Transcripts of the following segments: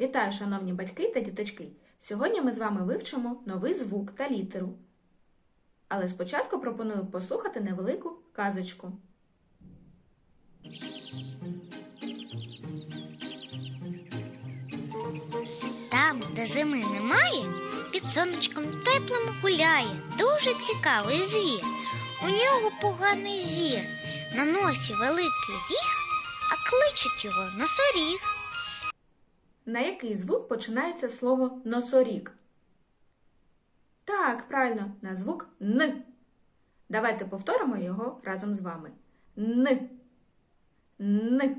Вітаю, шановні батьки та діточки! Сьогодні ми з вами вивчимо новий звук та літеру. Але спочатку пропоную послухати невелику казочку. Там, де зими немає, під сонечком теплим гуляє. Дуже цікавий звір. У нього поганий зір. На носі великий ріг, а кличуть його носоріг. На який звук починається слово носоріг? Так, правильно, на звук Н. Давайте повторимо його разом з вами. Н. Н.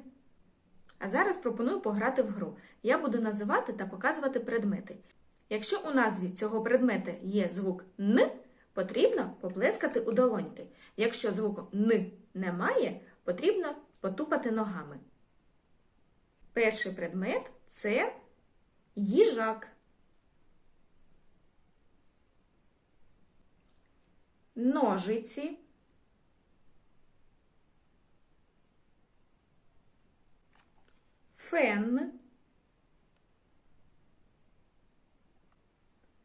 А зараз пропоную пограти в гру. Я буду називати та показувати предмети. Якщо у назві цього предмета є звук Н, потрібно поплескати у долоньки. Якщо звуку Н немає, потрібно потупати ногами. Перший предмет це їжак. Ножиці. Фен.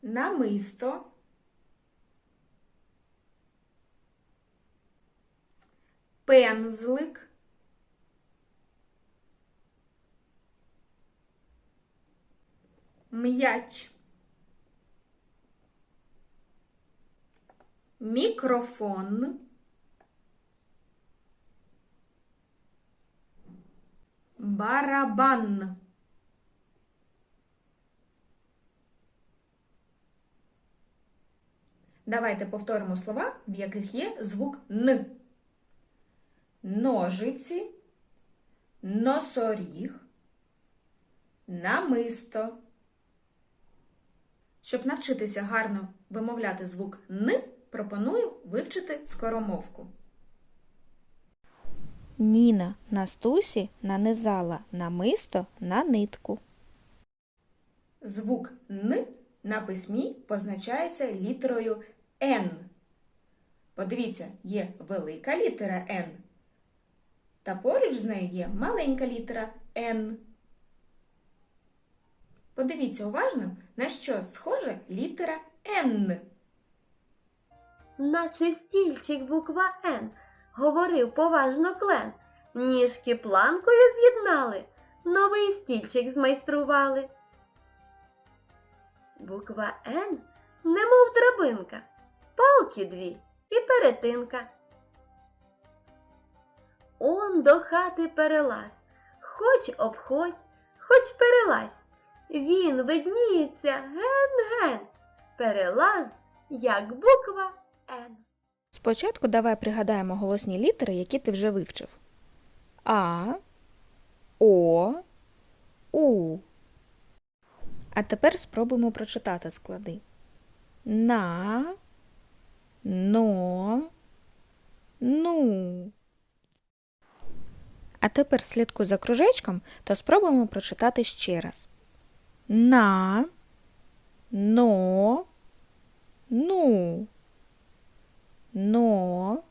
Намисто. Пензлик. М'яч. Мікрофон. Барабан. Давайте повторимо слова, в яких є звук Н. Ножиці, носоріг, намисто. Щоб навчитися гарно вимовляти звук Н, пропоную вивчити скоромовку. Ніна Настусі нанизала намисто на нитку. Звук Н на письмі позначається літерою Н. Подивіться, є велика літера Н. Та поруч з нею є маленька літера Н. Подивіться уважно, на що схожа літера Н. Наче стільчик буква Н, говорив поважно клен. Ніжки планкою з'єднали, новий стільчик змайстрували. Буква Н, немов драбинка, палки дві і перетинка. Он до хати перелазь, хоч обходь, хоч перелазь. Він видніється ген-ген, перелаз, як буква Н. Спочатку давай пригадаємо голосні літери, які ти вже вивчив. А, О, У. А тепер спробуємо прочитати склади. На, но, ну. А тепер слідкуй за кружечком та спробуємо прочитати ще раз. На, но, ну. Но,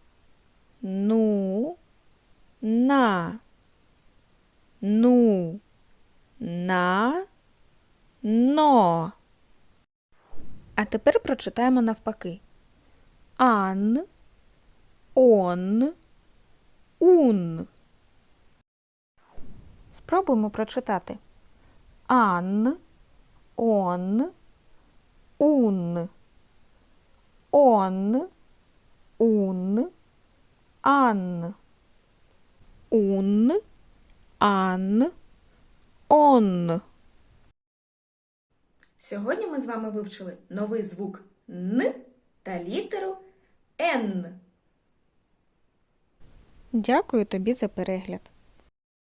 ну, на, ну, на, но. А тепер прочитаємо навпаки. Ан, он, ун. Спробуємо прочитати. Ан, он, ун. Он, ун, ан. Ун, ан, он. Сьогодні ми з вами вивчили новий звук Н та літеру Н. Дякую тобі за перегляд.